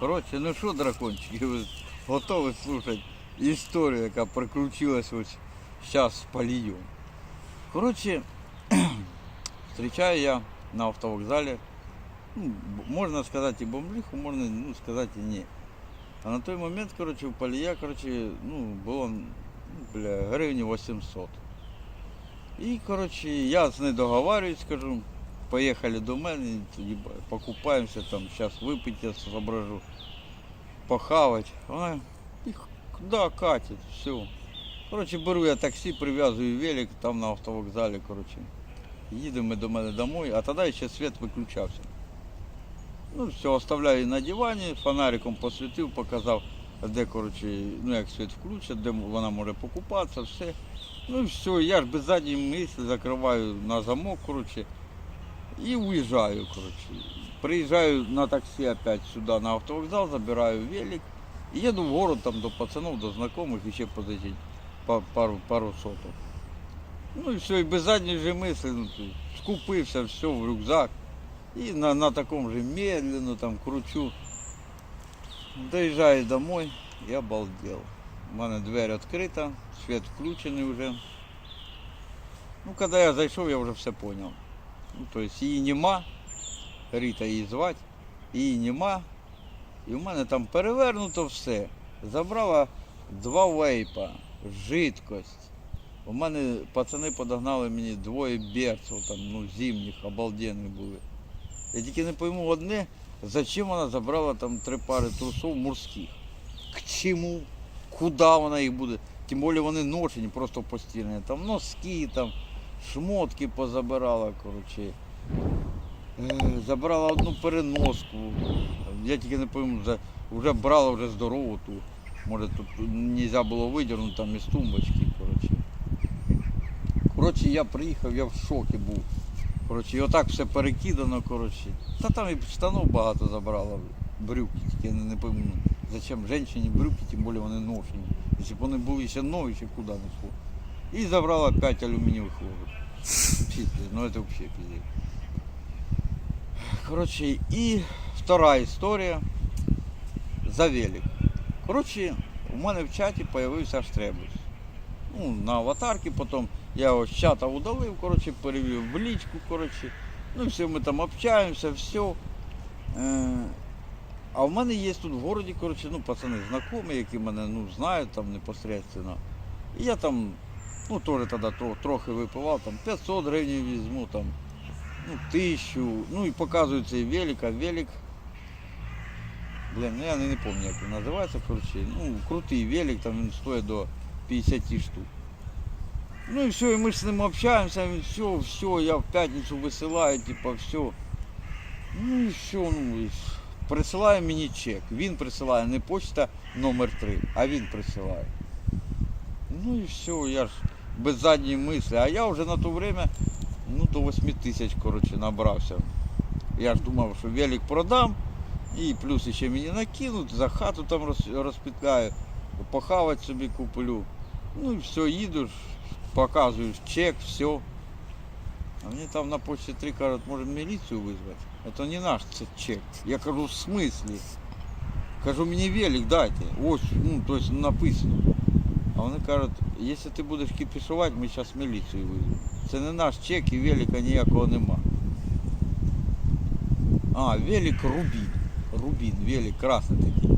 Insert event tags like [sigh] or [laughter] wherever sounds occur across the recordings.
Коротше, ну що, дракончики, ви готові слухати історію, яка приключилась ось зараз з Палієм. Коротше, [clears throat] зустрічаю я на автовокзалі. Ну, б- можна сказати і бомблиху, можна ну, сказати і ні. А на той момент, коротше, у Палія, коротше, ну, було ну, бля, гривні 800. І, коротше, я з нею договарююсь, скажу, Поїхали до мене, покупаємося, там, зараз випити, я зображу, похавати. Вона, да, катить, все. Коротше, беру я таксі, прив'язую велик там на автовокзалі, коротше. Їдемо до мене домой, а тоді ще світ виключався. Ну, все, оставляю на дивані, фонариком посвітив, показав, де, коротше, ну як світ включить, де вона може покупатися, все. Ну і все, я ж без задньої мислі закриваю на замок, коротше, і уїжджаю, коротше. Приїжджаю на таксі опять сюди на автовокзал, забираю велик і їду в город там до пацанов, до знайомих і ще позичить па- пару, пару соток. Ну і все, і без задньої же мислі, ну, то скупився, все в рюкзак. І на, на такому же медленно там кручу. Доїжджаю домой, я обалдел. У мене двері відкрита, світ включений вже. Ну, коли я зайшов, я вже все зрозумів. Ну, тобто її нема, Ріта її звати, її нема. І в мене там перевернуто все. Забрала два вейпа, жидкость. У мене пацани подогнали мені двоє берців, там, ну, зимніх, обалденних були. Я тільки не пойму одне, зачем вона забрала там три пари трусов морських. К чому? Куди вона їх буде? Тим більше вони ношені, просто постійно. Там носки, там, шмотки позабирала, коротше. Е, Забрала одну переноску. Я тільки не за- вже брала вже здорову ту. Може тут не можна було видірнути там із тумбочки, коротше. Коротше, я приїхав, я в шокі був. Коротше, і отак все перекидано, коротше. Та там і штанов багато забрала, брюки, тільки не, не пойму. Зачем жінці брюки, тим більше вони ношені. Якщо б вони були ще нові, ще куди несло. І забрала 5 алюмінієвих ложок. Пиздец, ну это вообще пиздец. Короче, и вторая история за велик. Короче, у мене в чаті появився штребус. Ну, на аватарці, потім я його з чата удалив, короче, перевів в лічку, короче. Ну, все, ми там общаємося, все. Е, а в мене є тут в городі, короче, ну, пацани знайомі, які мене ну, знають там непосредственно. І я там, ну, теж тоді тро- трохи випивав, там 500 гривень візьму, там, ну, тисячу, ну і показують цей велик, а велик. Блін, ну я не, не пам'ятаю, як він називається, коротше. Ну, крутий велик, там він стоїть до 50 штук. Ну і все, і ми з ним общаємося, він все, все, я в п'ятницю висилаю, типа, все. Ну і все, ну і с- присилає мені чек. Він присилає не почта номер 3, а він присилає. Ну і все, я ж без задньої мислі. А я вже на то время ну, до 8 тисяч, коротше, набрався. Я ж думав, що велик продам, і плюс ще мені накинуть, за хату там роз- розпітляю, похавати собі куплю. Ну і все, їду, ж, показуєш чек, все. А мені там на почті 3 кажуть, може міліцію визвати. Це не наш це чек. Я кажу, в смислі? Кажу, мені велик дайте. Ось, ну, то есть написано. А вони кажуть, якщо ти будеш кипішувати, ми зараз міліцію визвемо. Це не наш чек і велика ніякого нема. А, велик Рубін. Рубін, велик красний такий.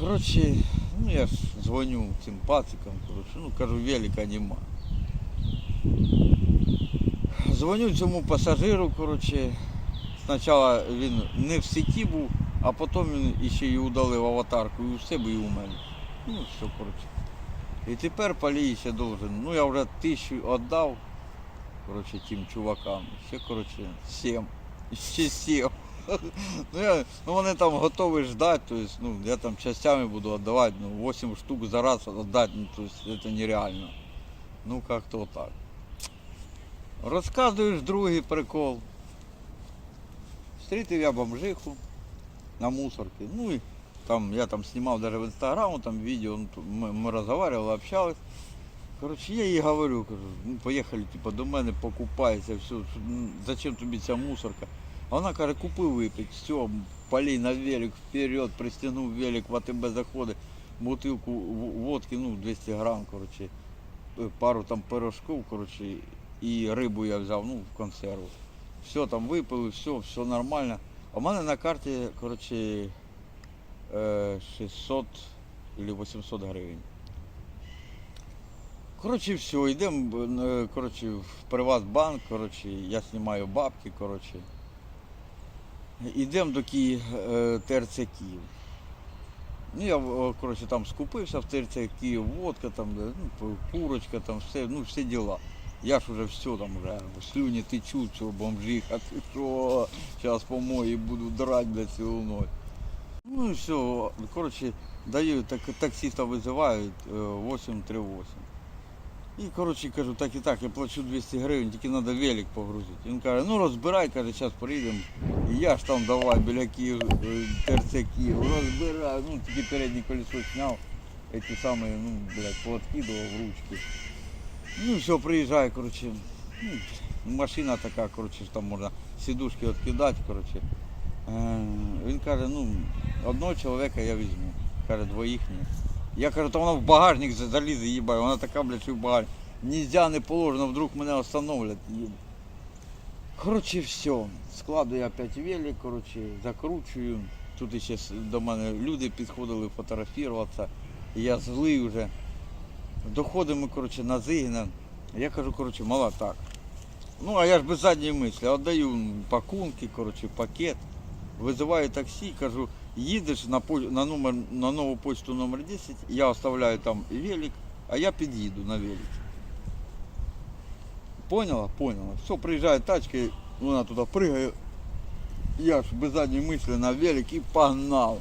Коротше, ну я ж дзвоню цим пацикам, коротше, ну кажу, велика нема. Дзвоню цьому пасажиру, коротше. Спочатку він не в сеті був, а потім він іще й удалив аватарку і у себе, і у мене. Ну, все, коротше. І тепер Палій ще должен. Ну я вже тисячу віддав, коротше, тим чувакам. Ще, коротше, сім. Ще сім. [laughs] Ну, я, ну вони там готові ждати, то есть, ну, я там частями буду віддавати, ну, 8 штук за раз віддати, ну, то есть, це нереально. Ну, как-то так. Розказуєш другий прикол. Встретив я бомжиху на мусорке. Ну и там я там снимал даже в инстаграм, там видео, ну, то мы, мы разговаривали, общались. Короче, я їй говорю, кажу, ну поїхали типа, до мене, покупайся, все, ну, зачем тобі ця мусорка? А вона каже, купи випить, все, пали на велик, вперед, пристегнув велик, в АТБ заходить, бутилку водки, ну, 200 грам, коротше, е, пару там пирожків, коротше, і рибу я взяв, ну, в консерву. Все там випили, все, все нормально. А в мене на карті, коротше, е, 600 или 800 гривень. Коротше, все, йдемо е, коротше, в Приватбанк, коротше, я знімаю бабки, коротше. Йдемо до Ки... е, ТРЦ Київ. Ну, я коротше, там скупився в ТРЦ Київ, водка, там, ну, курочка, там, все, ну, всі діла. Я ж уже все там вже, слюні течуть, бомжиха, ти що, зараз помою і буду драть, блядь, цілу ночь. Ну і все, коротше, даю, так, таксиста визивають е, 838. І, коротше, кажу, так і так, я плачу 200 гривень, тільки треба велик погрузити. Він каже, ну розбирай, каже, зараз приїдемо. І я ж там давай біля Київ, е, ТРЦ Київ, розбираю, ну тільки переднє колесо зняв, ці самі, ну, блядь, пооткидував ручки. Ну все, приїжджаю, коротше, ну, машина така, коротше, там можна сідушки відкидати, коротше. Е, Він каже, ну, одного чоловіка я візьму. Каже, двоїх ні. Я кажу, то вона в багажник залізе, їбай, вона така, блядь, що в багажник. Нельзя, не положено, вдруг мене остановлять. Коротше, все. Складу я опять велик, коротше, закручую. Тут ще до мене люди підходили фотографуватися. Я злий вже. Доходимо, коротше, на Зигіна. Я кажу, коротше, мала так. Ну, а я ж без задньої мислі, віддаю пакунки, коротше, пакет. Визиваю таксі, кажу, їдеш на, по- на, номер, на нову почту номер 10, я оставляю там велик, а я під'їду на велик. Поняла? Поняла. Все, приїжджає тачка, і вона туди пригає. Я ж без задньої мислі на велик і погнав.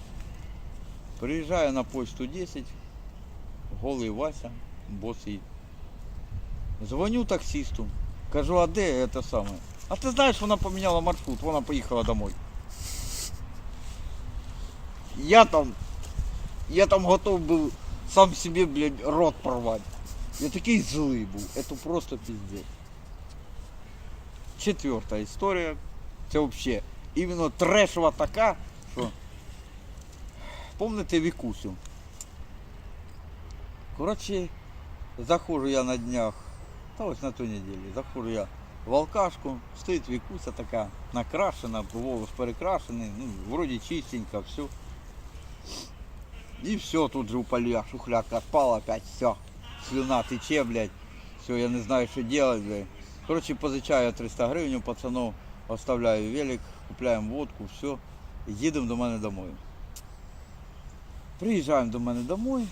Приїжджаю на почту 10, голий Вася, босий. Дзвоню таксисту. Кажу, а де це саме? А ти знаєш, вона поміняла маршрут, вона поїхала домой. Я там, я там готов був сам собі, блядь, рот порвати. Я такий злий був. Это просто пиздец. Четверта історія. Це взагалі іменно трешова така, що. Помните Вікусю? Коротше, заходжу я на днях, та ось на ту неділю, заходжу я в алкашку, стоїть Вікуся така накрашена, волос перекрашений, ну, вроді чистенько, все. И все, тут же у полях шухляка отпала опять, все. Слюна тече, блядь. Все, я не знаю, что делать, блядь. Короче, позичаю 300 гривень у пацанов, оставляю велик, купляем водку, все. Їдемо до мене домой. Приїжджаємо до мене домой,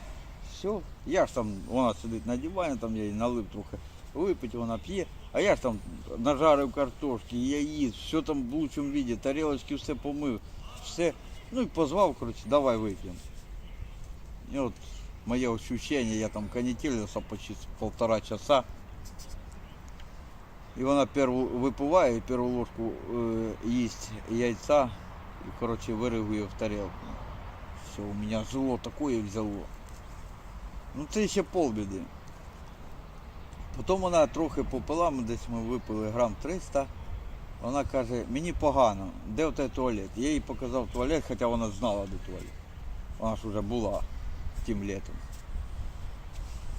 все. Я ж там, вона сидить на дивані, там я їй налив трохи випити, вона п'є. А я ж там нажарив картошки, яїць, все там в лучшому віді, тарілочки все помив, все. Ну і позвав, коротше, давай вип'ємо. И вот мое ощущение, я там конетелился почти полтора часа. И она первую выпивает, первую ложку э, есть яйца, и, короче, вырыв ее в тарелку. Все, у меня зло такое взяло. Ну це ще полбіди. Потім вона трохи попила, ми десь ми випили грам 300. Вона каже, мені погано, де в тебе туалет? Я їй показав туалет, хоча вона знала, де туалет. Вона ж вже була тим літом.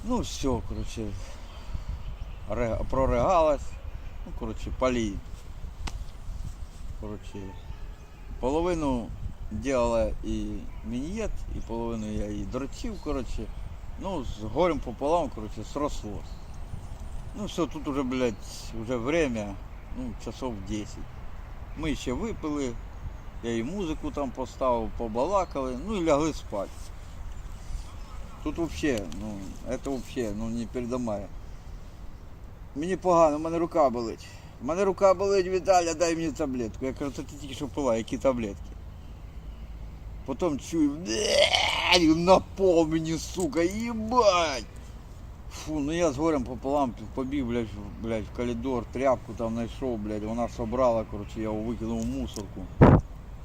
Ну все, коротше, ре- проригалась. Ну, коротше, полі. Коротше, половину делала і мінієт, і половину я її дрочив, коротше. Ну, з горем пополам, коротше, срослось. Ну все, тут уже, блядь, уже время, ну, часов 10. Ми ще випили, я їй музику там поставив, побалакали, ну і лягли спати. Тут вообще, ну, это вообще, ну не передомає. Мені погано, в мене рука болить. У мене рука болить, Віталя, дай мені таблетку. Я кажу, та ти тільки що пила, які таблетки. Потім чую, «Блядь, на пол мені, сука, їбать. Фу, ну я з горем пополам побіг, блядь, блядь, в коридор, тряпку там знайшов, блядь, вона собрала, короче, я викинув в мусорку.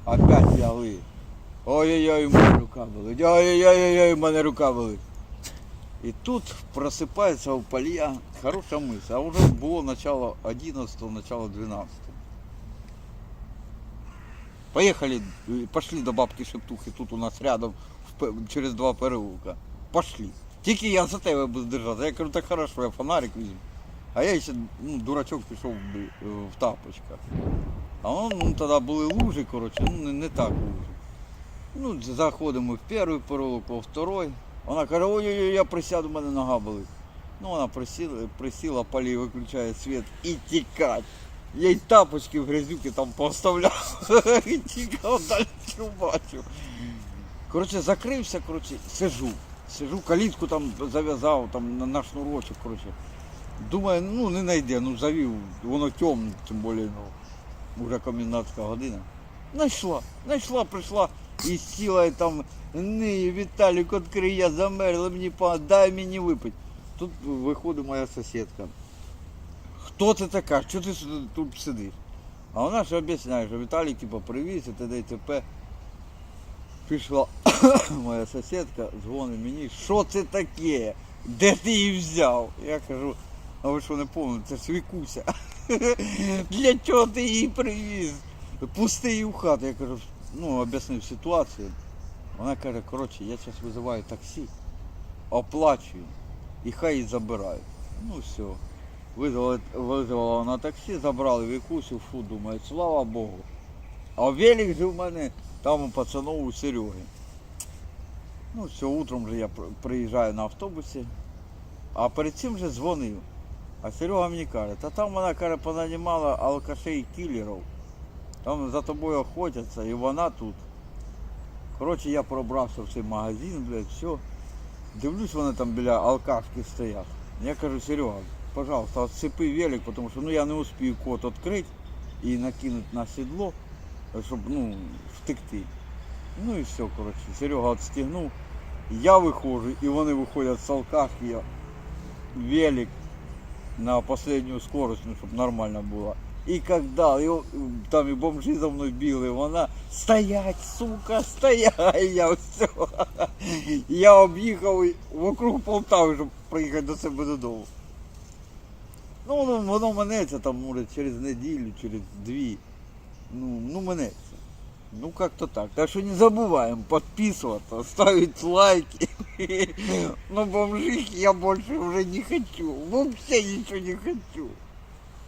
Опять лягли. Ой-ой-ой, в мене рука болить. Ой-ой-ой, в мене рука болить. І тут просипається у палья хороша мисль. А вже було начало 11, начало 12. Поехали, э, пошли до бабки Шептухи, тут у нас рядом, через два переулка. Пошли. Тільки я за тебе буду держати. Я кажу, так хорошо, я фонарик візьму. А я ще, ну, дурачок пішов в, в тапочках. А он, ну, тоді були лужі, коротше, ну не, не так лужі. Ну, заходимо в перший переулок, во второй. Вона каже, ой-ой-ой, я присяду, у мене нога болить. Ну, вона присіла, присіла, палі виключає світ і тікать. Я й тапочки в грязюки там поставляв. [laughs] І тікав далі бачу. Коротше, закрився, коротше, сижу. Сижу, калітку там зав'язав, там на, шнурочок, коротше. Думаю, ну не знайде, ну завів, воно темне, тим більше, ну, вже комендантська година. Найшла, найшла, прийшла і сіла і там, ні, Віталік, відкрий, я замерзла, мені дай мені випити. Тут виходить моя сусідка. Хто ти така? Що ти тут сидиш? А вона ж об'ясняє, що Віталій типу, привіз і т.д. і т.п. Пішла [coughs] моя сусідка, дзвонить мені, що це таке? Де ти її взяв? Я кажу, а ви що не пам'ятаєте, це ж Вікуся. [laughs] Для чого ти її привіз? Пусти її в хату. Я кажу, ну, об'яснив ситуацію. Вона каже, коротше, я зараз визиваю таксі, оплачую і хай її забирають. Ну все. Визвали, визвала вона таксі, забрали Вікусю, фу, думаю, слава Богу. А велик же в мене там у пацанов у Сереги. Ну, все, утром вже я при- приїжджаю на автобусі, а перед цим вже дзвонив. А Серега мені каже, та там вона каже, понанімала алкашей кілерів. Там за тобою охотяться, і вона тут. Коротше, я пробрався в цей магазин, блядь, все. Дивлюсь, вони там біля алкашки стоять. Я кажу, Серега, пожалуйста, отсипи велик, тому що ну, я не успію код відкрити і накинути на сідло, щоб ну, втекти. Ну і все, коротше, Серега відстігнув. Я виходжу, і вони виходять з алкашки, я велик на последнюю скорость, ну, щоб нормально було. І когда і, о- там і бомжі за мною бігли, вона стоять, сука, стоять, я все. Я об'їхав і вокруг Полтави, щоб приїхати до себе додому. Ну, воно, воно минеться там, може, через неділю, через дві. Ну, ну минеться. Ну, как-то так. Так что не забываем подписываться, ставить лайки. Но бомжих я больше уже не хочу. Вообще ничего не хочу.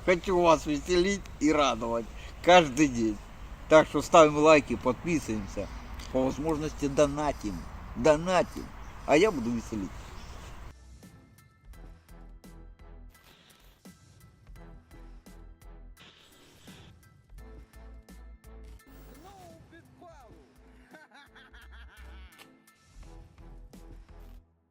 Хочу вас веселить и радовать каждый день. Так что ставим лайки, подписываемся. По возможности донатим. Донатим. А я буду веселить.